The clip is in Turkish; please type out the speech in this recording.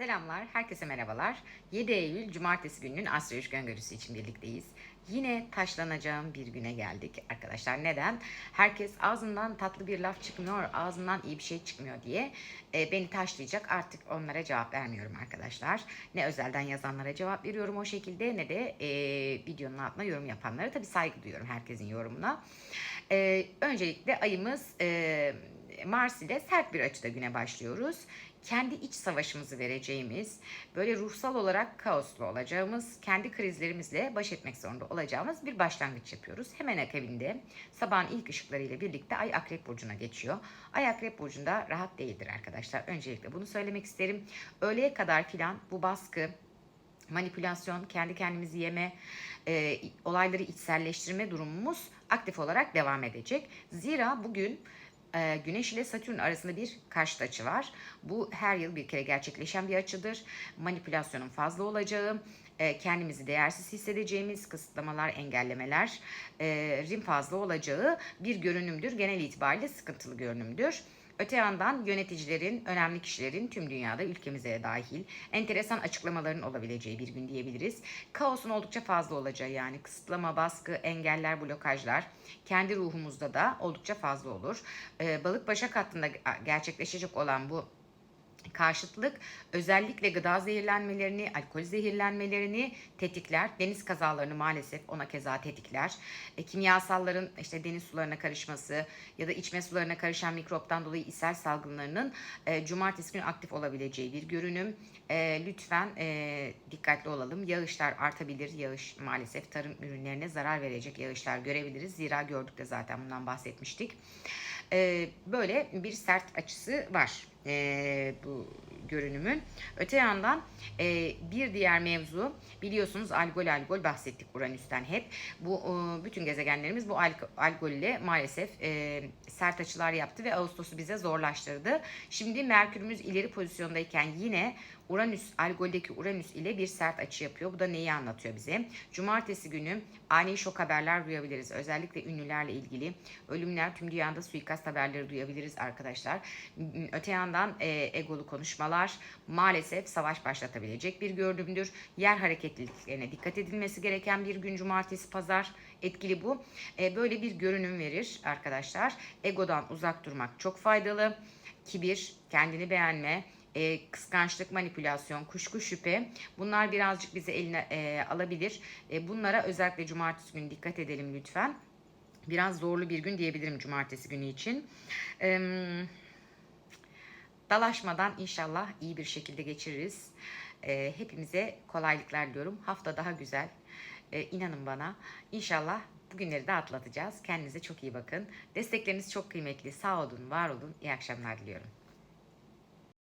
Selamlar, herkese merhabalar. 7 Eylül Cumartesi gününün astroloji öngörüsü için birlikteyiz. Yine taşlanacağım bir güne geldik arkadaşlar. Neden? Herkes ağzından tatlı bir laf çıkmıyor, ağzından iyi bir şey çıkmıyor diye e, beni taşlayacak. Artık onlara cevap vermiyorum arkadaşlar. Ne özelden yazanlara cevap veriyorum o şekilde ne de e, videonun altına yorum yapanlara. Tabii saygı duyuyorum herkesin yorumuna. E, öncelikle ayımız... E, Mars ile sert bir açıda güne başlıyoruz. Kendi iç savaşımızı vereceğimiz, böyle ruhsal olarak kaoslu olacağımız, kendi krizlerimizle baş etmek zorunda olacağımız bir başlangıç yapıyoruz. Hemen akabinde sabahın ilk ışıklarıyla birlikte Ay Akrep Burcu'na geçiyor. Ay Akrep Burcu'nda rahat değildir arkadaşlar. Öncelikle bunu söylemek isterim. Öğleye kadar filan bu baskı, manipülasyon, kendi kendimizi yeme, e, olayları içselleştirme durumumuz aktif olarak devam edecek. Zira bugün e, Güneş ile Satürn arasında bir karşıt açı var. Bu her yıl bir kere gerçekleşen bir açıdır. Manipülasyonun fazla olacağı, e, kendimizi değersiz hissedeceğimiz kısıtlamalar, engellemeler e, rin fazla olacağı bir görünümdür. Genel itibariyle sıkıntılı görünümdür. Öte yandan yöneticilerin, önemli kişilerin tüm dünyada ülkemize de dahil enteresan açıklamaların olabileceği bir gün diyebiliriz. Kaosun oldukça fazla olacağı yani kısıtlama, baskı, engeller, blokajlar kendi ruhumuzda da oldukça fazla olur. Ee, balık başak hattında gerçekleşecek olan bu karşıtlık özellikle gıda zehirlenmelerini, alkol zehirlenmelerini tetikler. Deniz kazalarını maalesef ona keza tetikler. E, kimyasalların işte deniz sularına karışması ya da içme sularına karışan mikroptan dolayı ishal salgınlarının e, cumartesi günü aktif olabileceği bir görünüm. E, lütfen e, dikkatli olalım. Yağışlar artabilir. Yağış maalesef tarım ürünlerine zarar verecek yağışlar görebiliriz. Zira gördük de zaten bundan bahsetmiştik. E, böyle bir sert açısı var e, bu görünümün. Öte yandan e, bir diğer mevzu biliyorsunuz algol algol bahsettik Uranüs'ten hep. Bu e, bütün gezegenlerimiz bu alg algol ile maalesef e, sert açılar yaptı ve Ağustos'u bize zorlaştırdı. Şimdi Merkürümüz ileri pozisyondayken yine Uranüs, Algol'deki Uranüs ile bir sert açı yapıyor. Bu da neyi anlatıyor bize? Cumartesi günü ani şok haberler duyabiliriz. Özellikle ünlülerle ilgili ölümler, tüm dünyada suikast haberleri duyabiliriz arkadaşlar. Öte yandan e, egolu konuşmalar maalesef savaş başlatabilecek bir görünümdür. Yer hareketliliklerine dikkat edilmesi gereken bir gün cumartesi pazar etkili bu. E, böyle bir görünüm verir arkadaşlar. Egodan uzak durmak çok faydalı. Kibir, kendini beğenme, e, kıskançlık, manipülasyon, kuşku, şüphe bunlar birazcık bizi eline e, alabilir. E, bunlara özellikle cumartesi günü dikkat edelim lütfen. Biraz zorlu bir gün diyebilirim cumartesi günü için. E, dalaşmadan inşallah iyi bir şekilde geçiririz. E, hepimize kolaylıklar diyorum. Hafta daha güzel. E, inanın bana. İnşallah bugünleri de atlatacağız. Kendinize çok iyi bakın. Destekleriniz çok kıymetli. Sağ olun, var olun. İyi akşamlar diliyorum.